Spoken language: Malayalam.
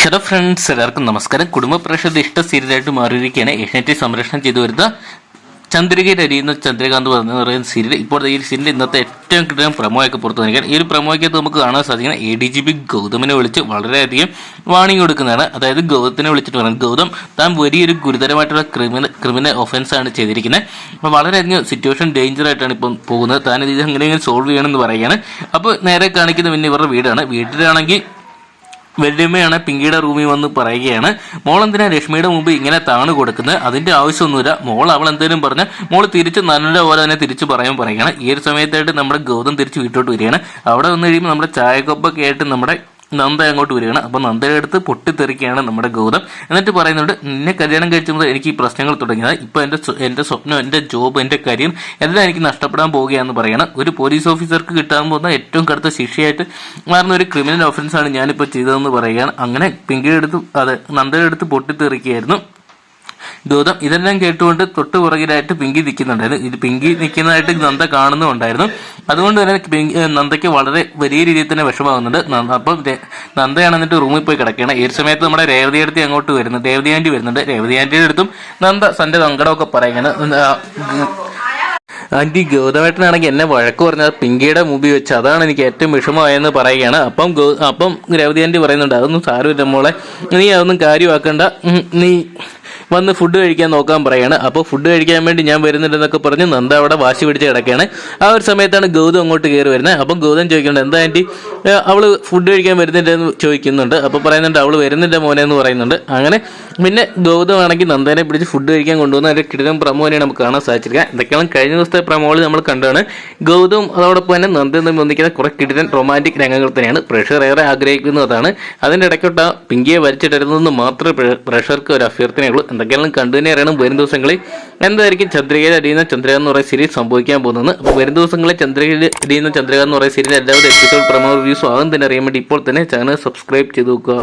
ഹലോ ഫ്രണ്ട്സ് എല്ലാവർക്കും നമസ്കാരം. കുടുംബ പ്രേക്ഷകരുടെ ഇഷ്ട സീരിയലായിട്ട് മാറിയിരിക്കുകയാണ്. ഏഷ്യാനെറ്റ് സംരക്ഷണം ചെയ്തു വരുന്ന ചന്ദ്രികയിൽ അരിയുന്ന ചന്ദ്രകാന്ത് എന്ന് പറയുന്ന സീരിയൽ. ഇപ്പോൾ ഈ സീരിയൽ ഇന്നത്തെ ഏറ്റവും കിട്ടുന്ന പ്രമോയൊക്കെ പുറത്തു വന്നിരിക്കുകയാണ്. ഈ ഒരു പ്രമോയ്ക്കകത്ത് നമുക്ക് കാണാൻ സാധിക്കുന്ന എ ഡി ജി പി ഗൗതമിനെ വിളിച്ച് വളരെയധികം വാണിംഗ് കൊടുക്കുന്നതാണ്. അതായത് ഗൗതത്തിനെ വിളിച്ചിട്ട് പറയുന്നത് ഗൗതം താൻ വലിയൊരു ഗുരുതരമായിട്ടുള്ള ക്രിമിനൽ ക്രിമിനൽ ഒഫൻസ് ആണ് ചെയ്തിരിക്കുന്നത്. അപ്പോൾ വളരെയധികം സിറ്റുവേഷൻ ഡേഞ്ചർ ആയിട്ടാണ് ഇപ്പം പോകുന്നത്. താൻ ഇത് എങ്ങനെയെങ്കിലും സോൾവ് ചെയ്യണമെന്ന് പറയുകയാണ്. അപ്പോൾ നേരെ കാണിക്കുന്ന പിന്നെ ഇവരുടെ വീടാണ്. വീട്ടിലാണെങ്കിൽ വല്യമ്മയാണ് പിങ്കിയുടെ റൂമിൽ വന്ന് പറയുകയാണ്. മോൾ എന്തിനാ രശ്മിയുടെ മുമ്പ് ഇങ്ങനെ താണു കൊടുക്കുന്നത്? അതിന്റെ ആവശ്യമൊന്നുമില്ല. മോൾ അവൾ എന്തെങ്കിലും പറഞ്ഞ മോൾ തിരിച്ച് നല്ല പോലെ തന്നെ തിരിച്ചു പറയാൻ പറയുകയാണ്. ഈ ഒരു സമയത്തായിട്ട് നമ്മുടെ ഗൗതം തിരിച്ച് വീട്ടോട്ട് വരികയാണ്. അവിടെ വന്നു കഴിയുമ്പോൾ നമ്മുടെ ചായക്കൊപ്പൊക്കെ ആയിട്ട് നമ്മുടെ നന്ദ അങ്ങോട്ട് വരികയാണ്. അപ്പോൾ നന്ദയുടെ അടുത്ത് പൊട്ടിത്തെറിക്കുകയാണ് നമ്മുടെ ഗൗതം. എന്നിട്ട് പറയുന്നുണ്ട് നിന്നെ കല്യാണം കഴിച്ചു മുതൽ എനിക്ക് ഈ പ്രശ്നങ്ങൾ തുടങ്ങിയത്. ഇപ്പോൾ എന്റെ എന്റെ സ്വപ്നം എന്റെ ജോബ് എന്റെ കരിയർ എല്ലാം എനിക്ക് നഷ്ടപ്പെടാൻ പോവുകയാണെന്ന് പറയുന്നത് ഒരു പോലീസ് ഓഫീസർക്ക് കിട്ടാൻ പോകുന്ന ഏറ്റവും കടുത്ത ശിക്ഷയായിട്ട് മാറുന്ന ഒരു ക്രിമിനൽ ഓഫൻസാണ് ഞാനിപ്പോൾ ചെയ്തതെന്ന് പറയുകയാണ്. അങ്ങനെ പിങ്കിയുടെ അടുത്ത് അതെ നന്ദയുടെ അടുത്ത് പൊട്ടിത്തെറിക്കുകയായിരുന്നു. ഗൗതം ഇതെല്ലാം കേട്ടുകൊണ്ട് തൊട്ട് പുറകിലായിട്ട് പിങ്കി നിൽക്കുന്നുണ്ടായിരുന്നു ഇത് പിങ്കി നിൽക്കുന്നതായിട്ട് നന്ദ കാണുന്നുണ്ടായിരുന്നു അതുകൊണ്ട് തന്നെ നന്ദയ്ക്ക് വളരെ വലിയ രീതിയിൽ തന്നെ വിഷമാകുന്നുണ്ട് അപ്പം നന്ദയാണ് എന്നിട്ട് റൂമിൽ പോയി കിടക്കുകയാണ് ഈ സമയത്ത് നമ്മുടെ രേവതി അടുത്ത് അങ്ങോട്ട് വരുന്നു. രേവതി ആന്റി വരുന്നുണ്ട്. രേവതി ആന്റിയുടെ അടുത്തും നന്ദ സന്റെ സങ്കടമൊക്കെ പറയുകയാണ്. ആന്റി ഗൗതമേട്ടനാണെങ്കിൽ എന്നെ വഴക്ക് പറഞ്ഞത് പിങ്കിയുടെ മുമ്പിൽ വെച്ച് അതാണ് എനിക്ക് ഏറ്റവും വിഷമമായെന്ന് പറയുകയാണ്. അപ്പം അപ്പം രവതി ആന്റി പറയുന്നുണ്ട് അതൊന്നും സാരമില്ല മോളെ. നീ അതൊന്നും കാര്യമാക്കണ്ട. നീ വന്ന് ഫുഡ് കഴിക്കാൻ നോക്കാൻ പറയാണ്. അപ്പോൾ ഫുഡ് കഴിക്കാൻ വേണ്ടി ഞാൻ വരുന്നുണ്ടെന്നൊക്കെ പറഞ്ഞ് നന്ദ അവിടെ വാശി പിടിച്ച് കിടക്കുകയാണ് ആ ഒരു സമയത്താണ് ഗൗതം അങ്ങോട്ട് കയറി വരുന്നത്. അപ്പം ഗൗതം ചോദിക്കുന്നുണ്ട് എന്താ ആന്റി അവൾ ഫുഡ് കഴിക്കാൻ വരുന്നുണ്ടെന്ന് ചോദിക്കുന്നുണ്ട്. അപ്പോൾ പറയുന്നുണ്ട് അവൾ വരുന്നില്ല മോനെ എന്ന് പറയുന്നുണ്ട്. അങ്ങനെ പിന്നെ ഗൗതം ആണെങ്കിൽ നന്ദനെ പിടിച്ച് ഫുഡ് കഴിക്കാൻ കൊണ്ടുവന്ന ഒരു കിടിലം പ്രമോനെ നമുക്ക് കാണാൻ സാധിച്ചിരിക്കുക എന്തൊക്കെയാണ്? കഴിഞ്ഞ ദിവസത്തെ പ്രമോളിൽ നമ്മൾ കണ്ടാണ്. ഗൗതം അതോടൊപ്പം തന്നെ നന്ദൻ തമ്മിൽ ഒന്നിക്കുന്ന കുറെ കിടിലൻ റൊമാന്റിക് രംഗങ്ങൾ തന്നെയാണ്. പ്രഷർ ഏറെ ആഗ്രഹിക്കുന്നതാണ്. അതിന്റെ ഇടയ്ക്കോട്ട് പിങ്കിയെ വലിച്ചിടരുതെന്ന് മാത്രമേ പ്രഷർക്ക് ഒരു അഭ്യർത്ഥനയുള്ളൂ. എന്തൊക്കെയാണ് കണ്ടു അറിയണം. വരും ദിവസങ്ങളിൽ എന്തായിരിക്കും ചന്ദ്രികയിൽ അടിയുന്ന ചന്ദ്രക എന്ന് പറയുന്ന സീരീസ് സംഭവിക്കാൻ പോകുന്നത്. അപ്പോൾ വരും ദിവസങ്ങളിൽ ചന്ദ്രകയിൽ അടിയുന്ന ചന്ദ്രക എന്ന് പറയുന്ന സീരീസ് എല്ലാവരും എപ്പിസോഡ് പ്രമോ റിവ്യൂസും ആകും തന്നെ അറിയാൻ വേണ്ടി ഇപ്പോൾ തന്നെ ചാനൽ സബ്സ്ക്രൈബ് ചെയ്ത് നോക്കുക.